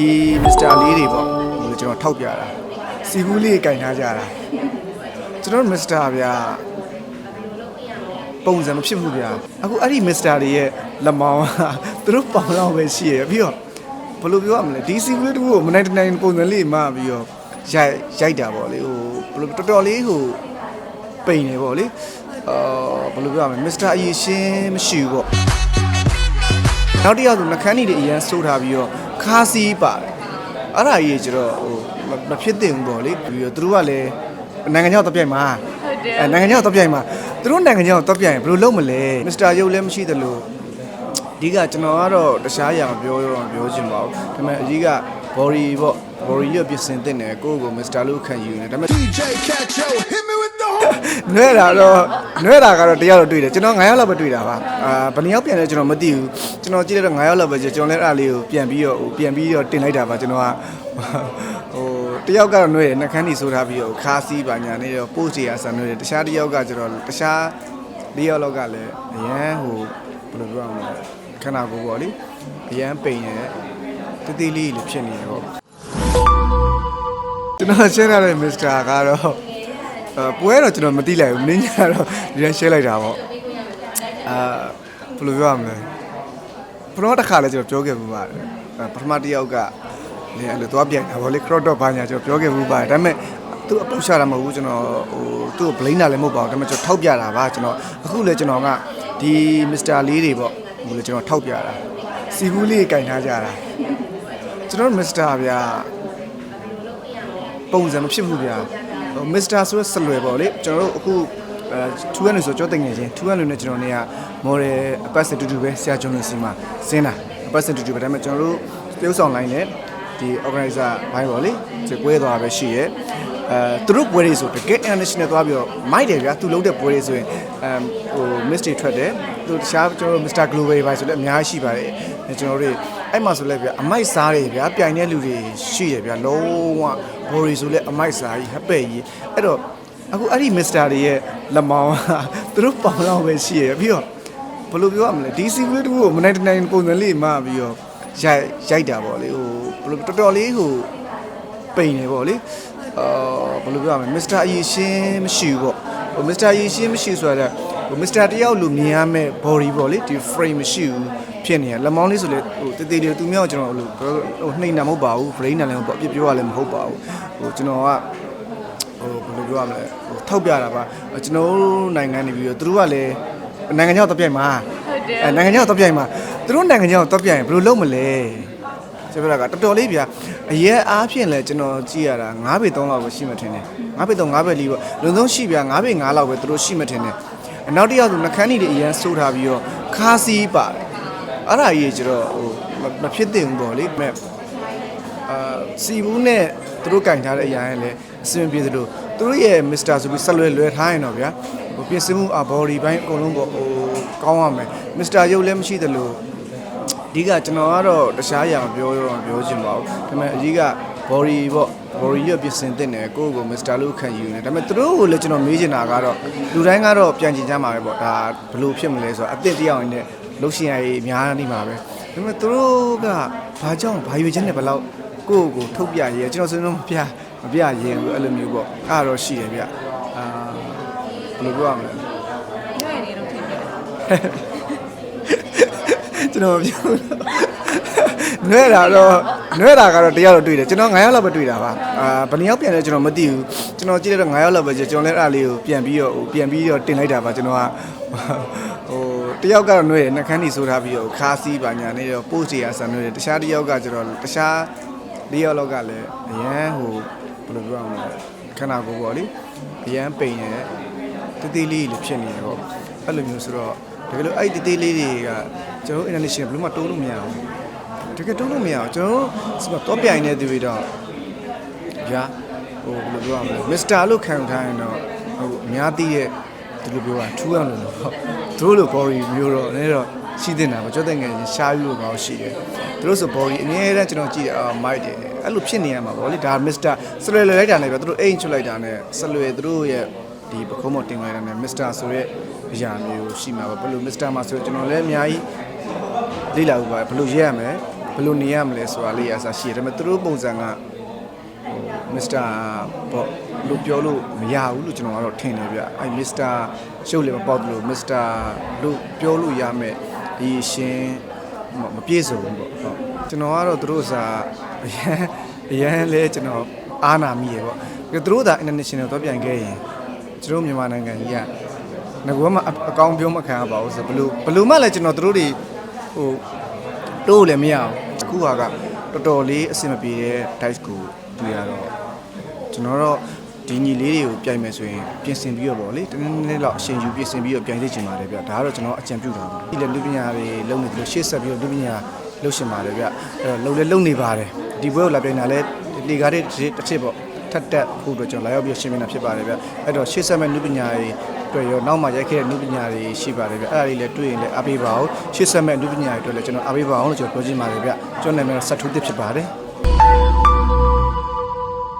ဒီမစ္စတာလေးတွေပေါ့ဟိုကျွန်တော်ထောက်ပြတာစီဘူးလေးကင်ထားကြတာကျွန်တော်မစ္စတာဗျာပုံစံမဖြစ်ဘူးဗျာအခုအဲ့ဒီမစ္စတာတွေရဲ့လက်မောင်းကသူတို့ပေါင်တော့ပဲရှိရပြီးတော့ဘယ်လိုပြောရမလဲဒီစီဘူးလေးတို့ကိုမနိုင်တနိုင်ပုံစံလေးမှပြီးတော့ရိုက်ရိုက်တာပေါ့လေဟိုဘယ်လိုတော်တော်လေးဟိုပိန်နေပေါ့လေအာဘယ်လိုပြောရမလဲမစ္စတာအရင်ရှင်းမရှိဘူးပေါ့နောက်တစ်ယောက်ဆိုနှခမ်းနီတွေအရန်ဆိုးထားပြီးတော့ ခါစီးပါတယ်အဲ့ဒါကြီးကျတော့ဟိုမမဖြစ်သင့်ဘူးပေါ့လေပြီးတော့သူတို့ကလည်းနိုင်ငံခြားတော့ပြိုင်မှာဟုတ်တယ်အဲနိုင်ငံခြားတော့ပြိုင်မှာသူတို့နိုင်ငံခြားတော့ပြိုင်ဘယ်လိုလုပ်မလဲမစ္စတာရုပ်လည်းမရှိသလိုအဓိကကျွန်တော်ကတော့တခြားအရာမပြောရောမပြောချင်ပါဘူးဒါပေမဲ့အဓိက body ပေါ့ body ရပြင်ဆင်တဲ့နယ်ကိုယ့်ကိုမစ္စတာလို့ခံယူနေဒါပေမဲ့ DJ Catcho, hit me with the horn. နွဲတာတော့နွဲတာကတော့တရားတော့တွေ့တယ်ကျွန်တော်9ယောက်လောက်ပဲတွေ့တာပါအာဘယ်နှစ်ယောက်ပြန်လဲကျွန်တော်မသိဘူးကျွန်တော်ကြည့်လိုက်တော့9ယောက်လောက်ပဲကျွန်တော်လည်းအဲ့ဒါလေးကိုပြန်ပြီးတော့ဟိုပြန်ပြီးတော့တင်လိုက်တာပါကျွန်တော်ကဟိုတယောက်ကတော့နွဲတယ်နှခမ်းနီဆိုထားပြီးတော့ခါစီးပါညာနေတော့ပို့စီယာဆန်နွဲတယ်တခြားတယောက်ကကျွန်တော်တခြားလေးယောက်လောက်ကလည်းအရန်ဟိုဘယ်လိုပြောရမလဲခန္ဓာကိုယ်ပေါ့လေအရန်ပိန်နေတတိလေးလေးဖြစ်နေတယ်ပေါ့ကျွန်တော်ရှင်းရတဲ့မစ္စတာကတော့ အဲပွဲတော့ကျွန်တော်မသိလိုက်ဘူးနင်းညာတော့ဒီတိုင်း share လိုက်တာပေါ့အာဘယ်လိုပြောရမလဲပထမတစ်ခါလဲကျွန်တော်ပြောခဲ့မှုပါတယ်အဲပထမတစ်ယောက်ကလည်းအဲ့လိုသွားပြိုင်တာဗောလေ crowd တော့ဘာညာကျွန်တော်ပြောခဲ့မှုပါတယ်ဒါပေမဲ့သူအပုတ်ရှာတာမဟုတ်ဘူးကျွန်တော်ဟိုသူ့ကို blame တာလည်းမဟုတ်ပါဘူးဒါပေမဲ့ကျွန်တော်ထောက်ပြတာပါကျွန်တော်အခုလည်းကျွန်တော်ကဒီ Mr. လေးတွေပေါ့ဟိုလေကျွန်တော်ထောက်ပြတာစီဘူးလေးကင်ထားကြတာကျွန်တော် Mr. ဗျာပုံစံမဖြစ်ဘူးဗျာ ဟိုမစ္စတာဆိုတဲ့ဆလွယ်ပေါ့လေကျွန်တော်တို့အခုအဲ200လို့ဆိုကြောတင်ငယ်ချင်း200လို့နဲ့ကျွန်တော်နေကမော်ဒယ်အပတ်စတူတူပဲဆရာကျော်နေစီမှာစင်းတာအပတ်စတူတူပဲဒါပေမဲ့ကျွန်တော်တို့ပြုတ်ဆောင်လိုင်းနဲ့ဒီ organizer ဘိုင်းပေါ့လေဒီပွဲသွားပဲရှိရဲအဲသူတို့ပွဲတွေဆိုတကယ် international သွားပြီးတော့မိုက်တယ်ဗျာသူလုပ်တဲ့ပွဲတွေဆိုရင်အမ်ဟို mystery ထွက်တယ်သူတခြားကျွန်တော်တို့ Mr. Global ဘိုင်းဆိုလည်းအများကြီးရှိပါတယ်အဲကျွန်တော်တို့ အဲ့မှာဆိုလည်းဗျာအမိုက်စားတွေဗျာပြိုင်တဲ့လူတွေရှိရဗျာလုံးဝဘော်ရီဆိုလဲအမိုက်စာကြီးဟပ်ပဲ့ကြီးအဲ့တော့အခုအဲ့ဒီမစ္စတာတွေရဲ့လက်မောင်းကသူတို့ပေါင်တော့ပဲရှိရပြီးတော့ဘယ်လိုပြောရမလဲဒီစီဝေးတူကိုမနိုင်တနိုင်ပုံစံလေးမှပြီးတော့ရိုက်ရိုက်တာပေါ့လေဟိုဘယ်လိုတော်တော်လေးဟိုပိန်နေပေါ့လေအာဘယ်လိုပြောရမလဲမစ္စတာအရင်ရှင်းမရှိဘူးပေါ့ဟိုမစ္စတာအရင်ရှင်းမရှိဆိုတော့ဟို မစ္စတာတယောက်လိုမြင်ရမဲ့ body ပေါ့လေဒီ frame မရှိဘူးဖြစ်နေရလက်မောင်းလေးဆိုလေဟိုတေးသေးလေးသူမျိုးကျွန်တော်ဟိုလိုဟိုနှိမ့်တာမဟုတ်ပါဘူး brain နဲ့လည်းမဟုတ်ပါဘူးအပြစ်ပြောရလည်းမဟုတ်ပါဘူးဟိုကျွန်တော်ကဟိုဘယ်လိုပြောရမလဲဟိုထောက်ပြတာပါကျွန်တော်တို့နိုင်ငံနေပြီးတော့သူတို့ကလည်းနိုင်ငံခြားတော့ပြိုင်မှာဟုတ်တယ်အဲနိုင်ငံခြားတော့ပြိုင်မှာသူတို့နိုင်ငံခြားတော့ပြိုင်ဘယ်လိုလုပ်မလဲကျွန်တော်ကတော်တော်လေးဗျာအရက်အားဖြင့်လဲကျွန်တော်ကြည့်ရတာ9ပေ3လောက်ပဲရှိမှထင်တယ်9ပေ3 9ပေ4ပေါ့လုံဆုံးရှိဗျာ9ပေ5လောက်ပဲသူတို့ရှိမှထင်တယ်အ နောက်တစ်ယောက်ဆိုနှခမ်းနီတွေအရန်ဆိုးထားပြီးတော့ခါစီးပါတယ်အဲ့ဒါကြီးကျတော့ဟိုမမဖြစ်သင့်ဘူးပေါ့လေမဲ့အာစီဘူးနဲ့သူတို့ကင်ထားတဲ့အရာရဲ့လည်းအဆင်ပြေသလိုသူတို့ရဲ့မစ္စတာဆိုပြီးဆက်လွယ်လွယ်ထားရင်တော့ဗျာဟိုပြင်ဆင်မှုအဘော်ဒီဘိုင်းအကုန်လုံးပေါ့ဟိုကောင်းရမယ်မစ္စတာရုပ်လည်းမရှိသလိုအဓိကကျွန်တော်ကတော့တခြားအရာမပြောရောမပြောချင်ပါဘူးဒါပေမဲ့အကြီးက body ပေါ့ body ရပြင်ဆင်တဲ့နယ်ကိုယ့်ကိုမစ္စတာလို့ခံယူနေဒါပေမဲ့သူတို့ကိုလည်းကျွန်တော်မေးချင်တာကတော့လူတိုင်းကတော့ပြန်ကျင်ကြမှာပဲပေါ့ဒါဘယ်လိုဖြစ်မလဲဆိုတော့အသစ်တရားဝင်နဲ့လှုပ်ရှင်ရည်များနေမှာပဲဒါပေမဲ့သူတို့ကဘာကြောင့်ဘာရွေချင်းနဲ့ဘယ်လောက်ကိုယ့်ကိုထုတ်ပြရဲကျွန်တော်ဆိုရင်တော့မပြမပြရဲဘူးအဲ့လိုမျိုးပေါ့အဲ့ဒါတော့ရှိတယ်ဗျအာဘယ်လိုပြောရမလဲညနေနေတော့ထင်တယ်ကျွန်တော်မပြောဘူးနွဲတာတော့ နွဲတာကတော့တရားတော့တွေ့တယ်ကျွန်တော်9ယောက်လောက်ပဲတွေ့တာပါအာဘယ်နှစ်ယောက်ပြန်လဲကျွန်တော်မသိဘူးကျွန်တော်ကြည့်လိုက်တော့9ယောက်လောက်ပဲကျွန်တော်လည်းအဲ့ဒါလေးကိုပြန်ပြီးတော့ဟိုပြန်ပြီးတော့တင်လိုက်တာပါကျွန်တော်ကဟိုတယောက်ကတော့နွဲတယ်နှခမ်းနီဆိုထားပြီးတော့ခါစီးပါညာနေတော့ပို့စီယာဆန်နွဲတယ်တခြားတယောက်ကကျွန်တော်တခြားလေးယောက်လောက်ကလည်းအရန်ဟိုဘယ်လိုပြောရမလဲခန္ဓာကိုယ်ပေါ့လေအရန်ပိန်နေတတိလေးလေးဖြစ်နေတယ်ပေါ့အဲ့လိုမျိုးဆိုတော့တကယ်လို့အဲ့ဒီတတိလေးတွေကကျွန်တော်တို့ international ဘယ်လို့မှတိုးလို့မရဘူး တကယ်တိုးလို့မရဘူးကျွန်တော်တို့စမတော့ပြိုင်နေသူတွေတော့ဗျာဟိုဘယ်လိုပြောရမလဲမစ္စတာလို့ခံထားရင်တော့ဟိုအများသိရဲ့ဒီလိုပြောတာထူးအောင်လို့ပေါ့သူတို့လို body မျိုးတော့လည်းတော့ရှိတင်တာပေါ့ကြောက်တဲ့ငယ်ချင်းရှားယူလို့ကောင်းရှိတယ်သူတို့ဆို body အများအားကျွန်တော်ကြည့်တယ်အာမိုက်တယ်အဲ့လိုဖြစ်နေရမှာပေါ့လေဒါမစ္စတာဆလွယ်လွယ်လိုက်တာနဲ့ပဲသူတို့အိမ်ချွတ်လိုက်တာနဲ့ဆလွယ်သူတို့ရဲ့ဒီပခုံးမတင်လိုက်တာနဲ့မစ္စတာဆိုရက်အရာမျိုးရှိမှာပေါ့ဘယ်လိုမစ္စတာမှာဆိုကျွန်တော်လည်းအများကြီးလေ့လာဥပါဘယ်လိုရက်ရမလဲ ဘယ်လိုနေရမလဲဆိုတာလေးအစားရှိတယ်ဒါပေမဲ့သူတို့ပုံစံကမစ္စတာပေါ့လို့ပြောလို့မရဘူးလို့ကျွန်တော်ကတော့ထင်တယ်ဗျအဲမစ္စတာရှုပ်လည်းမပေါက်ဘူးလို့မစ္စတာလို့ပြောလို့ရမယ်ဒီရှင်မမပြေစုံဘူးပေါ့ဟုတ်ကျွန်တော်ကတော့သူတို့စာအရန်အရန်လဲကျွန်တော်အားနာမိရပေါ့သူတို့သာ international တော့ပြန်ခဲ့ရင်ကျွန်တော်မြန်မာနိုင်ငံကြီးကငကွာမအကောင်ပြောမခံရပါဘူးဆိုဘလို့ဘလို့မှလည်းကျွန်တော်တို့တွေဟို တိုးလည်းမရအောင်အခုဟာကတော်တော်လေးအဆင်မပြေတဲ့ dice ကိုတွေ့ရတော့ကျွန်တော်တော့ဒီညီလေးတွေကိုပြိုင်မယ်ဆိုရင်ပြင်ဆင်ပြီးတော့ဗောလေတနည်းနည်းလောက်အရှင်ယူပြင်ဆင်ပြီးတော့ပြိုင်သိချင်ပါတယ်ဗျဒါကတော့ကျွန်တော်အကြံပြုတာပါဒီလေလူပညာတွေလုံနေတယ်လို့ရှေ့ဆက်ပြီးတော့လူပညာလှုပ်ရှင်ပါတယ်ဗျအဲ့တော့လုံလဲလုံနေပါတယ်ဒီဘွဲကိုလာပြိုင်တာလဲလေကားတွေတစ်ချက်ပေါ့ထက်တက်ဖို့အတွက်ကျွန်တော်လာရောက်ပြီးရှင်းပြနေတာဖြစ်ပါတယ်ဗျအဲ့တော့ရှေ့ဆက်မဲ့လူပညာတွေ တွေ့ရောနောက်မှရိုက်ခဲ့တဲ့နုပညာတွေရှိပါတယ်ဗျအဲ့ဒါတွေလည်းတွေ့ရင်လည်းအားပေးပါအောင်ရှေ့ဆက်မဲ့နုပညာတွေတွေ့လည်းကျွန်တော်အားပေးပါအောင်လို့ကျွန်တော်ပြောချင်ပါတယ်ဗျကျွန်တော်နာမည်ဆက်ထူးသစ်ဖြစ်ပါတယ်